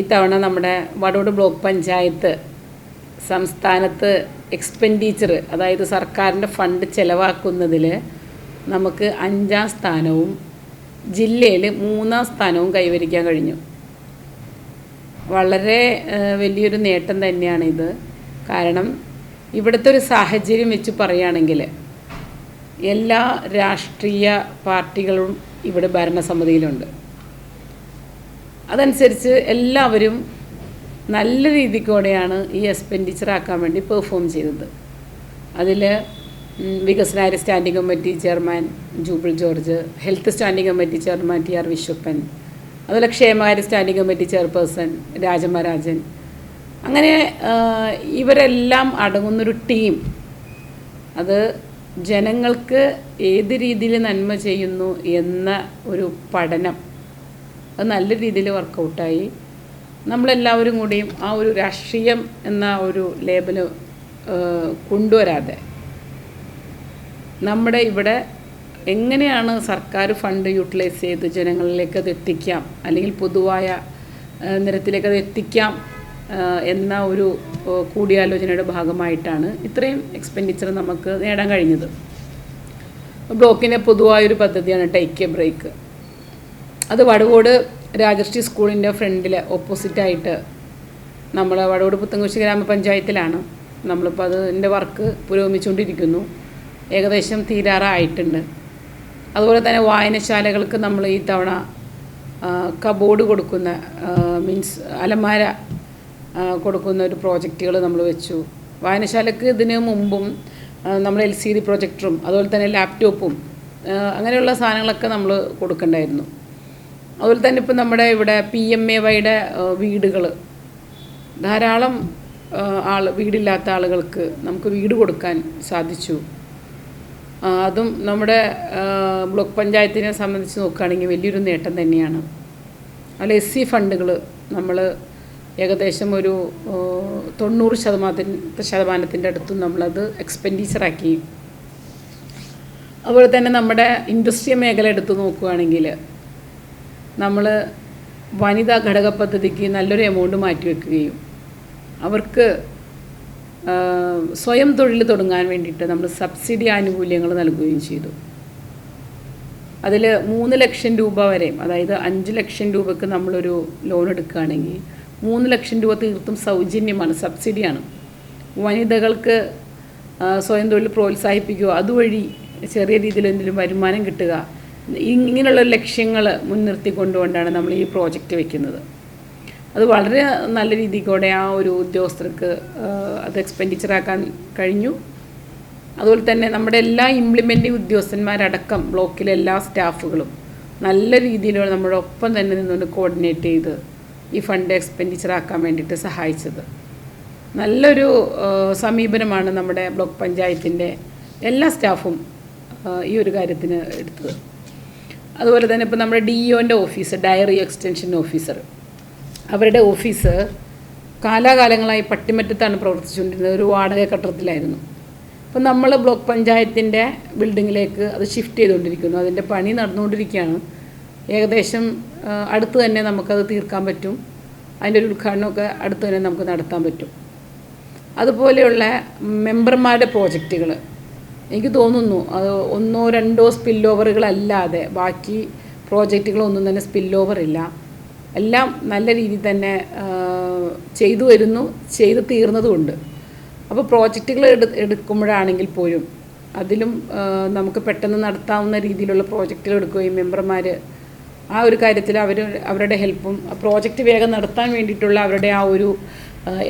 ഇത്തവണ നമ്മുടെ വടോട് ബ്ലോക്ക് പഞ്ചായത്ത് സംസ്ഥാനത്ത് എക്സ്പെൻഡിച്ചർ അതായത് സർക്കാരിന്റെ ഫണ്ട് ചിലവാക്കുന്നതിൽ നമുക്ക് അഞ്ചാം സ്ഥാനവും ജില്ലയിൽ മൂന്നാം സ്ഥാനവും കൈവരിക്കാൻ കഴിഞ്ഞു. വളരെ വലിയൊരു നേട്ടം തന്നെയാണ് ഇത്. കാരണം ഇവിടുത്തെ ഒരു സാഹചര്യം വെച്ച് പറയുകയാണെങ്കിൽ എല്ലാ രാഷ്ട്രീയ പാർട്ടികളും ഇവിടെ ഭരണസമിതിയിലുണ്ട്. അതനുസരിച്ച് എല്ലാവരും നല്ല രീതിക്കോടെയാണ് ഈ എക്സ്പെൻഡിച്ചർ ആക്കാൻ വേണ്ടി പെർഫോം ചെയ്തത്. അതിൽ വികസനകാര്യ standing committee chairman Jubil George health standing committee chairman T R Vishwappan അതുപോലെ ക്ഷേമകാര്യ സ്റ്റാൻഡിംഗ് കമ്മിറ്റി ചെയർപേഴ്സൺ രാജമരാജൻ അങ്ങനെ ഇവരെല്ലാം അടങ്ങുന്നൊരു ടീം അത് ജനങ്ങൾക്ക് ഏത് രീതിയിൽ നന്മ ചെയ്യുന്നു എന്ന ഒരു പഠനം അത് നല്ല രീതിയിൽ വർക്കൗട്ടായി. നമ്മളെല്ലാവരും കൂടിയും ആ ഒരു രാഷ്ട്രീയം എന്ന ഒരു ലേബൽ കൊണ്ടുവരാതെ നമ്മുടെ ഇവിടെ എങ്ങനെയാണ് സർക്കാർ ഫണ്ട് യൂട്ടിലൈസ് ചെയ്ത് ജനങ്ങളിലേക്ക് അത് എത്തിക്കാം? അല്ലെങ്കിൽ പൊതുവായ നിരത്തിലേക്ക് അത് എത്തിക്കാം എന്ന ഒരു കൂടിയാലോചനയുടെ ഭാഗമായിട്ടാണ് ഇത്രയും എക്സ്പെൻഡിച്ചർ നമുക്ക് നേടാൻ കഴിഞ്ഞത്. ബ്ലോക്കിന്റെ പൊതുവായൊരു പദ്ധതിയാണ് ടേക്ക് എ ബ്രേക്ക്. അത് വടകോട് രാജശ്രീ സ്കൂളിന്റെ ഫ്രണ്ടിൽ ഓപ്പോസിറ്റായിട്ട് നമ്മൾ വടകോട് പുത്തങ്കുശി ഗ്രാമപഞ്ചായത്തിലാണ്. നമ്മളിപ്പോൾ അതിന്റെ വർക്ക് പുരോഗമിച്ചുകൊണ്ടിരിക്കുന്നു. ഏകദേശം തീരാറായിട്ടുണ്ട്. അതുപോലെ തന്നെ വായനശാലകൾക്ക് നമ്മൾ ഈ തവണ കബോർഡ് കൊടുക്കുന്ന മീൻസ് അലമാര കൊടുക്കുന്ന ഒരു പ്രോജക്റ്റുകൾ നമ്മൾ വെച്ചു. വായനശാലക്ക് ഇതിന് മുമ്പും നമ്മൾ എൽ സി ഡി പ്രൊജക്ടറും അതുപോലെ തന്നെ ലാപ്ടോപ്പും അങ്ങനെയുള്ള സാധനങ്ങളൊക്കെ നമ്മൾ കൊടുക്കണ്ടായിരുന്നു. അതുപോലെ തന്നെ ഇപ്പം നമ്മുടെ ഇവിടെ പി എം എ വൈയുടെ വീടുകൾ ധാരാളം ആൾ വീടില്ലാത്ത ആളുകൾക്ക് നമുക്ക് വീട് കൊടുക്കാൻ സാധിച്ചു. അതും നമ്മുടെ ബ്ലോക്ക് പഞ്ചായത്തിനെ സംബന്ധിച്ച് നോക്കുകയാണെങ്കിൽ വലിയൊരു നേട്ടം തന്നെയാണ്. അതിൽ എസ് സി ഫണ്ടുകൾ നമ്മൾ ഏകദേശം ഒരു തൊണ്ണൂറ് ശതമാനത്തിന്റെ ശതമാനത്തിന്റെ അടുത്തും നമ്മളത് എക്സ്പെൻഡിച്ചറാക്കി. അതുപോലെ തന്നെ നമ്മുടെ ഇൻഡസ്ട്രി മേഖല എടുത്ത് നോക്കുകയാണെങ്കിൽ നമ്മൾ വനിതാ ഘടക പദ്ധതിക്ക് നല്ലൊരു എമൗണ്ട് മാറ്റിവെക്കുകയും അവർക്ക് സ്വയം തൊഴിൽ തുടങ്ങാൻ വേണ്ടിയിട്ട് നമ്മൾ സബ്സിഡി ആനുകൂല്യങ്ങൾ നൽകുകയും ചെയ്തു. അതിൽ മൂന്ന് ലക്ഷം രൂപ വരെയും അതായത് അഞ്ച് ലക്ഷം രൂപയ്ക്ക് നമ്മളൊരു ലോൺ എടുക്കുകയാണെങ്കിൽ മൂന്ന് ലക്ഷം രൂപ തീർത്തും സൗജന്യമാണ് സബ്സിഡിയാണ്. വനിതകൾക്ക് സ്വയം തൊഴിൽ പ്രോത്സാഹിപ്പിക്കുക അതുവഴി ചെറിയ രീതിയിൽ എന്തെങ്കിലും വരുമാനം കിട്ടുക ഇങ്ങനെയുള്ള ലക്ഷ്യങ്ങൾ മുൻനിർത്തി കൊണ്ടുകൊണ്ടാണ് നമ്മൾ ഈ പ്രോജക്റ്റ് വെക്കുന്നത്. അത് വളരെ നല്ല രീതിക്കോടെ ആ ഒരു ഉദ്യോഗസ്ഥർക്ക് അത് എക്സ്പെൻഡിച്ചറാക്കാൻ കഴിഞ്ഞു. അതുപോലെ തന്നെ നമ്മുടെ എല്ലാ ഇംപ്ലിമെന്റിംഗ് ഉദ്യോഗസ്ഥന്മാരടക്കം ബ്ലോക്കിലെ എല്ലാ സ്റ്റാഫുകളും നല്ല രീതിയിലൂടെ നമ്മുടെ ഒപ്പം തന്നെ നിന്നുകൊണ്ട് കോർഡിനേറ്റ് ചെയ്ത് ഈ ഫണ്ട് എക്സ്പെൻഡിച്ചറാക്കാൻ വേണ്ടിയിട്ട് സഹായിച്ചത്. നല്ലൊരു സമീപനമാണ് നമ്മുടെ ബ്ലോക്ക് പഞ്ചായത്തിന്റെ എല്ലാ സ്റ്റാഫും ഈ ഒരു കാര്യത്തിന് എടുത്തത്. അതുപോലെ തന്നെ ഇപ്പോൾ നമ്മുടെ ഡി ഒന്റെ ഓഫീസ് ഡയറി എക്സ്റ്റൻഷൻ ഓഫീസർ അവരുടെ ഓഫീസ് കാലാകാലങ്ങളായി പട്ടിമറ്റത്താണ് പ്രവർത്തിച്ചുകൊണ്ടിരുന്നത്. ഒരു വാടക കെട്ടിടത്തിലായിരുന്നു. അപ്പം നമ്മൾ ബ്ലോക്ക് പഞ്ചായത്തിന്റെ ബിൽഡിങ്ങിലേക്ക് അത് ഷിഫ്റ്റ് ചെയ്തുകൊണ്ടിരിക്കുന്നു. അതിന്റെ പണി നടന്നുകൊണ്ടിരിക്കുകയാണ്. ഏകദേശം അടുത്ത് തന്നെ നമുക്കത് തീർക്കാൻ പറ്റും. അതിന്റെ ഒരു ഉദ്ഘാടനമൊക്കെ അടുത്ത് തന്നെ നമുക്ക് നടത്താൻ പറ്റും. അതുപോലെയുള്ള മെമ്പർമാരുടെ പ്രോജക്റ്റുകൾ. എനിക്ക് തോന്നുന്നു അത് ഒന്നോ രണ്ടോ സ്പിൽ ഓവറുകളല്ലാതെ ബാക്കി പ്രോജക്റ്റുകളൊന്നും തന്നെ സ്പിൽ ഓവർ ഇല്ല. എല്ലാം നല്ല രീതിയിൽ തന്നെ ചെയ്തു വരുന്നു ചെയ്തു തീർന്നതുമുണ്ട്. അപ്പോൾ പ്രോജക്റ്റുകൾ എടു എടുക്കുമ്പോഴാണെങ്കിൽ പോലും അതിലും നമുക്ക് പെട്ടെന്ന് നടത്താവുന്ന രീതിയിലുള്ള പ്രോജക്റ്റുകൾ എടുക്കുകയും മെമ്പർമാർ ആ ഒരു കാര്യത്തിൽ അവർ അവരുടെ ഹെൽപ്പും പ്രോജക്റ്റ് വേഗം നടത്താൻ വേണ്ടിയിട്ടുള്ള അവരുടെ ആ ഒരു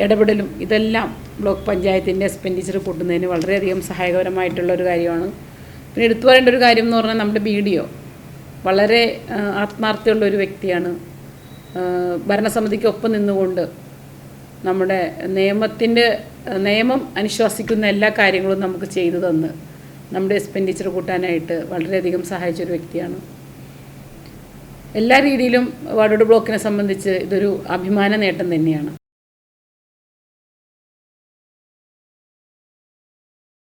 ഇടപെടലും ഇതെല്ലാം ബ്ലോക്ക് പഞ്ചായത്തിന്റെ എക്സ്പെൻഡിച്ചർ കൂട്ടുന്നതിന് വളരെയധികം സഹായകരമായിട്ടുള്ള ഒരു കാര്യമാണ്. പിന്നെ എടുത്തു പറയേണ്ട ഒരു കാര്യം എന്ന് പറഞ്ഞാൽ നമ്മുടെ ബി ഡി ഒ വളരെ ആത്മാർത്ഥയുള്ള ഒരു വ്യക്തിയാണ്. ഭരണസമിതിക്കൊപ്പം നിന്നുകൊണ്ട് നമ്മുടെ നിയമത്തിന്റെ നിയമം അനുശ്വാസിക്കുന്ന എല്ലാ കാര്യങ്ങളും നമുക്ക് ചെയ്തു തന്ന് നമ്മുടെ എക്സ്പെൻഡിച്ചർ കൂട്ടാനായിട്ട് വളരെയധികം സഹായിച്ചൊരു വ്യക്തിയാണ്. എല്ലാ രീതിയിലും വാർഡ് ബ്ലോക്കിനെ സംബന്ധിച്ച് ഇതൊരു അഭിമാന നേട്ടം തന്നെയാണ്.